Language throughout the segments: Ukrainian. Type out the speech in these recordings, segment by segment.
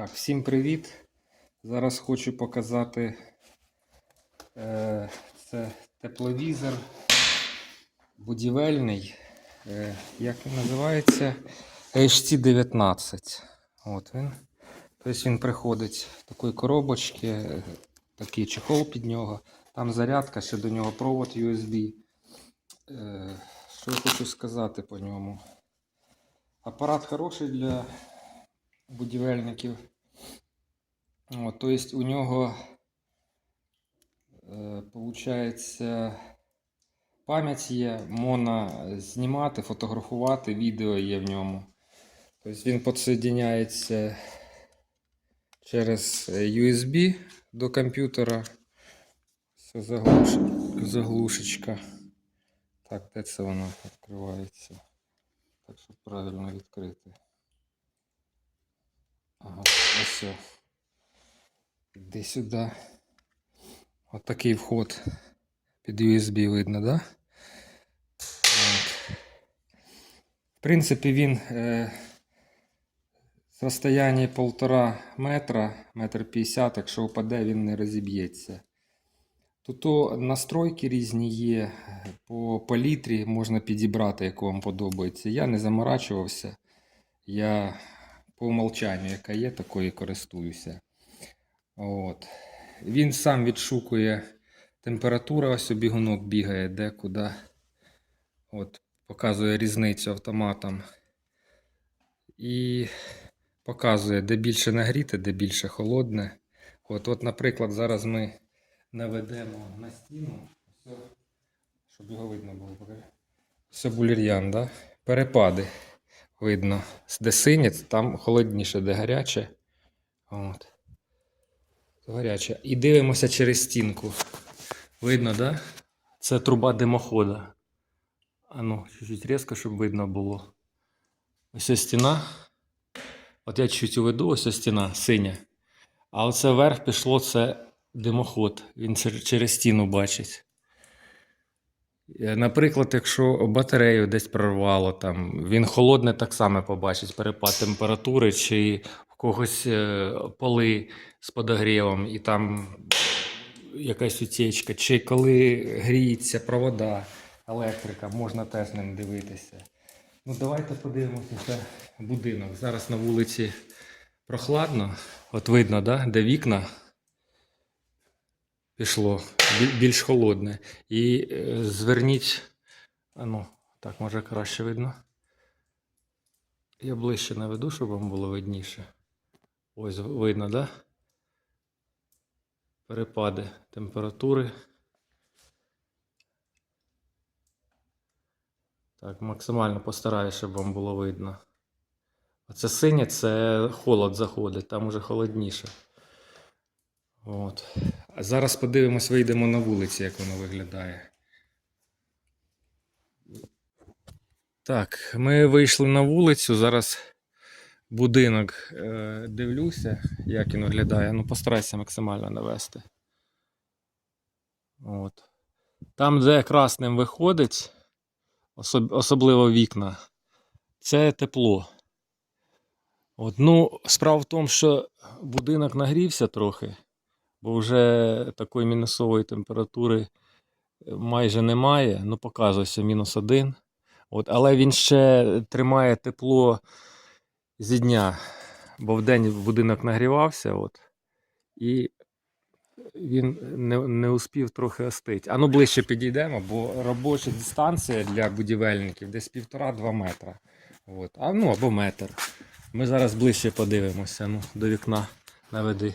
Так, всім привіт. Зараз хочу показати е, це тепловізор будівельний. Е, як він називається? HT19. От він. Тобто він приходить в такої коробочки, е, такий чехол під нього. Там зарядка, ще до нього провод USB. Е, що я хочу сказати по ньому? Апарат хороший для будівельників. От, то есть у нього е, пам'ять є, можна знімати, фотографувати, відео є в ньому. Тобто він підсоединяється через USB до комп'ютера. Це заглуш... заглушечка. Так, де це воно відкривається? Так, щоб правильно відкрити. Ага, ось. Іди сюди. От такий вход під USB видно, да? От. В принципі, він е, з розстояння полтора метра, метр п'ятдесят, якщо впаде, він не розіб'ється. Тут то настройки різні є, по палітрі можна підібрати, яку вам подобається. Я не заморачувався. Я по умолчанню, яка є, такою користуюся. От. Він сам відшукує температуру, ось бігунок бігає де куди. От, показує різницю автоматом. І показує, де більше нагріте, де більше холодне. От, от, наприклад, зараз ми наведемо на стіну. Щоб його видно було. Все булір'ян, да? перепади видно. Де синє, там холодніше, де гаряче. От. Гаряче. І дивимося через стінку. Видно, да? Це труба димохода. А ну, чуть-чуть різко, щоб видно було. Ось ось стіна. От я чуть уведу, ось ось стіна синя. А оце вверх пішло це димоход. Він через стіну бачить. Е, Наприклад, якщо батарею десь прорвало, там, він холодне так само побачить перепад температури, чи в когось е, поли з подогрівом, і там якась утечка, чи коли гріється провода, електрика, можна теж ним дивитися. Ну, давайте подивимося будинок. Зараз на вулиці прохладно. От видно, да? де вікна пішло більш холодне. І е, зверніть, а ну, так може краще видно. Я ближче наведу, щоб вам було видніше. Ось видно, да? Перепади температури. Так, максимально постараюся, щоб вам було видно. Оце синє це холод заходить, там уже холодніше. От. А зараз подивимось, вийдемо на вулиці, як воно виглядає. Так, ми вийшли на вулицю. Зараз будинок е, дивлюся, як він виглядає. Ну, постарайся максимально навести. От. Там, де красним виходить, особ- особливо вікна, це тепло. От, ну, справа в тому, що будинок нагрівся трохи, бо вже такої мінусової температури е, майже немає. Ну, показується мінус один. От, але він ще тримає тепло зі дня, бо вдень будинок нагрівався, от, і він не, не успів трохи остити. А ну ближче підійдемо, бо робоча дистанція для будівельників десь півтора-два метра. От. А ну або метр. Ми зараз ближче подивимося. Ну, до вікна наведи.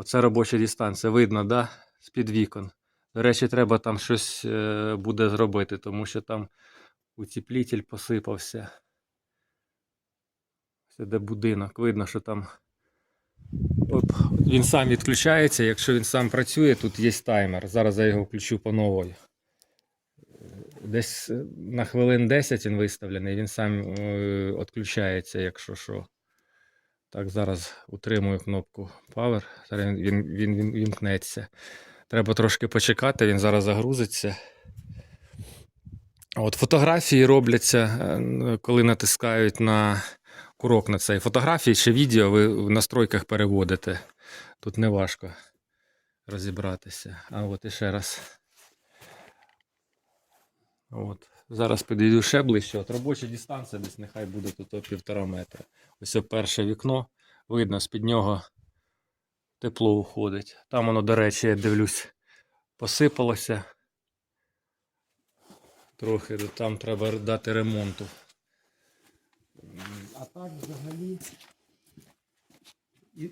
Оце робоча дистанція. Видно, да? З-під вікон. До речі, треба там щось е, буде зробити, тому що там утеплитель посипався. Це де будинок. Видно, що там. Оп, він сам відключається. Якщо він сам працює, тут є таймер. Зараз я його включу по новій. Десь е, на хвилин 10 він виставлений, він сам е, відключається, якщо що. Так, зараз утримую кнопку Power. Зараз він, він, він, вімкнеться. Треба трошки почекати, він зараз загрузиться. От фотографії робляться, е, коли натискають на курок на цей. Фотографії чи відео ви в настройках переводите. Тут не важко розібратися. А от іще раз. От. Зараз підійду ще ближче. От робоча дистанція десь нехай буде тут півтора метра. Ось о перше вікно. Видно, з-під нього тепло уходить. Там воно, до речі, я дивлюсь, посипалося. Трохи там треба дати ремонту. А так взагалі.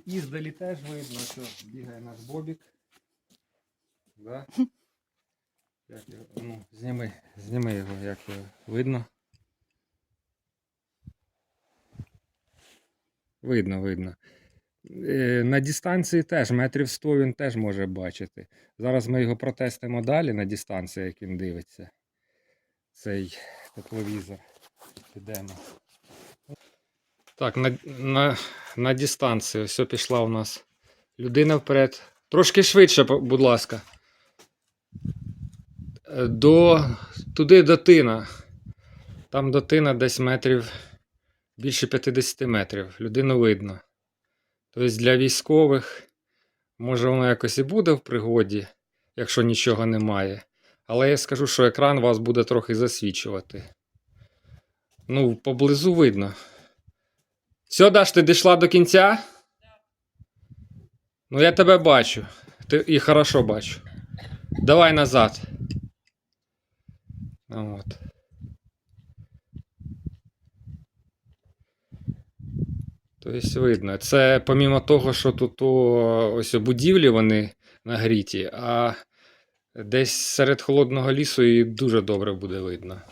Іздалі теж видно, що бігає наш бобік. Да? Як його? Ну, зніми, зніми його, як його видно. Видно, видно. Е, На дистанції теж, метрів 100 він теж може бачити. Зараз ми його протестимо далі на дистанції, як він дивиться. Цей тепловізор. Підемо. Так, на, на, на дистанції. Все пішла у нас людина вперед. Трошки швидше, будь ласка. Е, До, туди до тина. Там до тина десь метрів більше 50 метрів. Людину видно. Тобто для військових, може, воно якось і буде в пригоді, якщо нічого немає. Але я скажу, що екран вас буде трохи засвічувати. Ну, поблизу видно. Все, Даш, ти дійшла до кінця? Ну, я тебе бачу. Ти і хорошо бачу. Давай назад. От. Тобто видно. Це помімо того, що тут ось будівлі вони нагріті, а десь серед холодного лісу і дуже добре буде видно.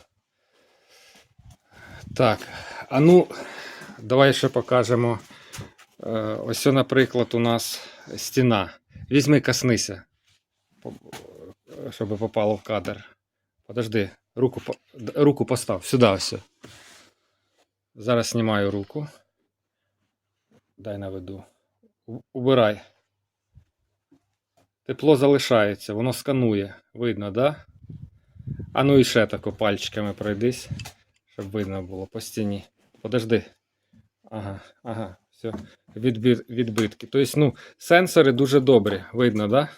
Так, а ну, давай ще покажемо. Е, Ось, наприклад, у нас стіна. Візьми, коснися, щоб попало в кадр. Подожди, руку, руку постав сюди ось. Зараз знімаю руку. Дай наведу. Убирай. Тепло залишається, воно сканує. Видно, да? А ну і ще тако пальчиками пройдись, щоб видно було по стіні. Подожди. Ага, ага, все. Відбит, відбитки. Тобто, ну, сенсори дуже добрі, видно, да?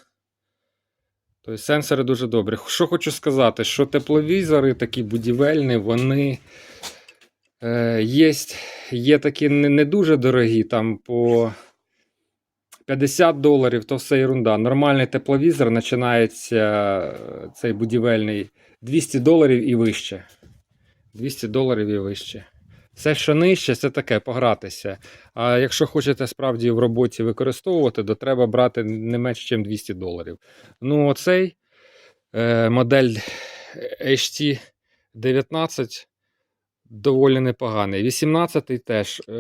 Тобто сенсори дуже добрі. Що хочу сказати, що тепловізори такі будівельні, вони е, є, є такі не, не дуже дорогі, там по 50 доларів, то все ерунда. Нормальний тепловізор починається е, цей будівельний 200 доларів і вище. 200 доларів і вище. Все, що нижче, це таке погратися. А якщо хочете справді в роботі використовувати, то треба брати не менше, ніж 200 доларів. Ну, оцей е, модель HT19 доволі непоганий. 18-й теж е,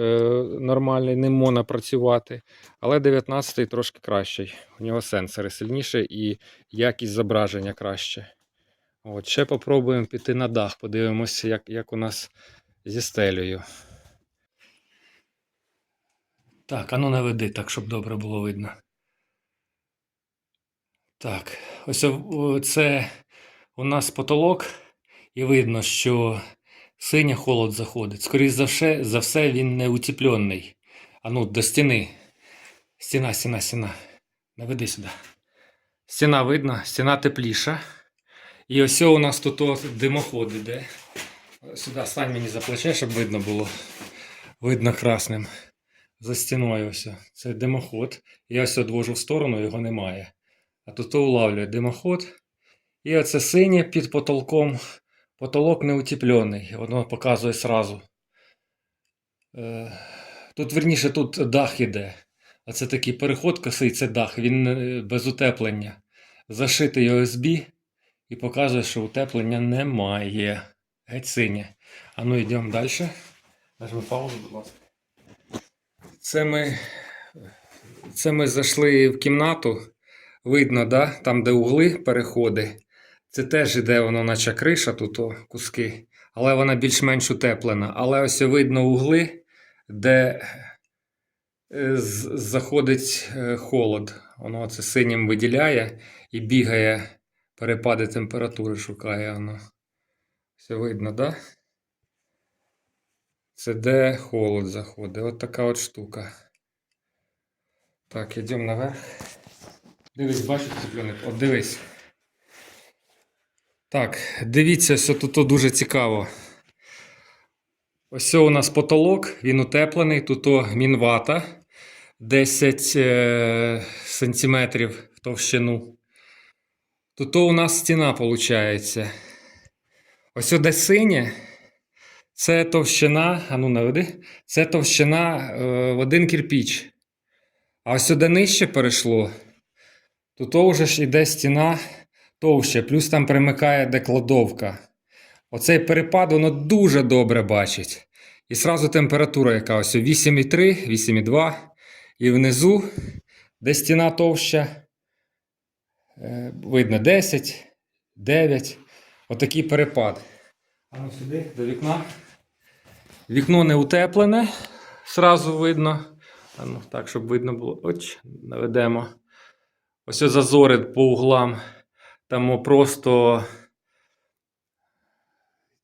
нормальний, не можна працювати, але 19-й трошки кращий. У нього сенсори сильніші і якість зображення краще. От, ще попробуємо піти на дах, подивимося, як, як у нас зі стелею. Так, а ну наведи так, щоб добре було видно. Так, ось це у нас потолок, і видно, що синя холод заходить. Скоріше за все, за все він не утеплений. А ну, до стіни. Стіна, стіна, стіна. Наведи сюди. Стіна видно, стіна тепліша. І ось у нас тут димоход іде. Сюди стань мені за плече, щоб видно було. Видно красним. За стіною ось. Це димоход. Я ось одвожу в сторону, його немає. А тут улавлює димоход. І оце синє під потолком. Потолок не утеплений. Воно показує сразу. Е, Тут, верніше, тут дах іде. Оце такий переход косий, це дах, він е, без утеплення. Зашитий OSB і показує, що утеплення немає. Геть синє. А ну йдемо далі. Нажми паузу, будь ласка. Це ми, це ми зайшли в кімнату. Видно, да? там, де угли, переходи. Це теж іде воно, наче криша, тут о, куски. Але вона більш-менш утеплена. Але ось видно угли, де е, заходить е, холод. Воно це синім виділяє і бігає, перепади температури шукає воно. Все видно, да? Це де холод заходить. От така от штука. Так, йдемо наверх. Дивись, бачиш цыпленок? От дивись. Так, дивіться, що тут дуже цікаво. Ось у нас потолок, він утеплений, тут мінвата 10 е, сантиметрів в товщину. Тут у нас стіна виходить. Ось де синє, це товщина, а ну наведи, це товщина е, в один кирпіч. А ось сюди нижче перейшло, то вже ж іде стіна товще, плюс там примикає декладовка. Оцей перепад воно дуже добре бачить. І сразу температура яка ось 8,3, 8,2. І внизу, де стіна товща, е, видно 10, 9. Отакий перепад. А ну сюди, до вікна. Вікно не утеплене, сразу видно. А ну, так, щоб видно було. Оч, наведемо. Ось зазори по углам. Там просто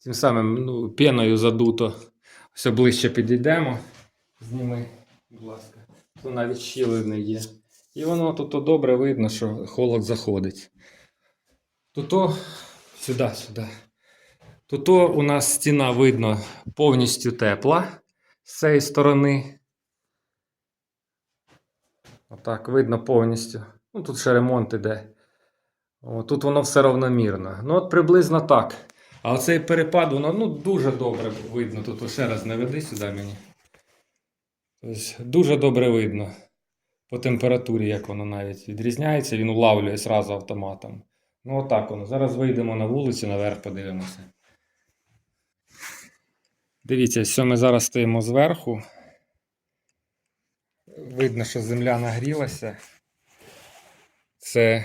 тим самим ну, пеною задуто. Все ближче підійдемо. Зніми, будь ласка. Тут навіть щілини є. І воно тут добре видно, що холод заходить. Тут сюди, сюди. Тут у нас стіна видно повністю тепла з цієї сторони. Отак, видно повністю. Ну, тут ще ремонт іде. Тут воно все равномірно. Ну, от приблизно так. А оцей перепад, воно ну, дуже добре видно. Тут ще раз не веди сюди мені. Тобто, дуже добре видно. По температурі, як воно навіть відрізняється, він улавлює зразу автоматом. Ну, отак воно. Зараз вийдемо на вулицю, наверх подивимося. Дивіться, що ми зараз стоїмо зверху. Видно, що земля нагрілася. Це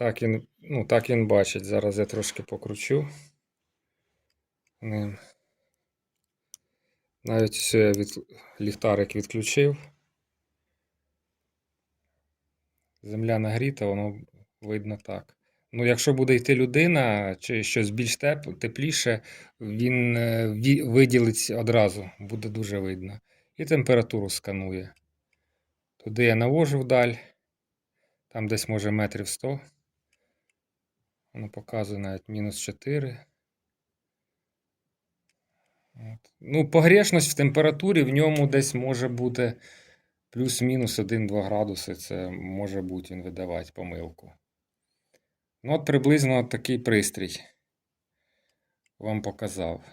так він, ну, так він бачить. Зараз я трошки покручу ним. Навіть все я від... ліхтарик відключив. Земля нагріта, воно видно так. Ну, якщо буде йти людина чи щось більш теп... тепліше, він е, виділить одразу, буде дуже видно. І температуру сканує. Туди я навожу вдаль, там десь може метрів 100. Воно показує навіть мінус 4. От. Ну, погрешність в температурі в ньому десь може бути плюс-мінус 1-2 градуси. Це може бути він видавати помилку. Ну, от приблизно такий пристрій вам показав.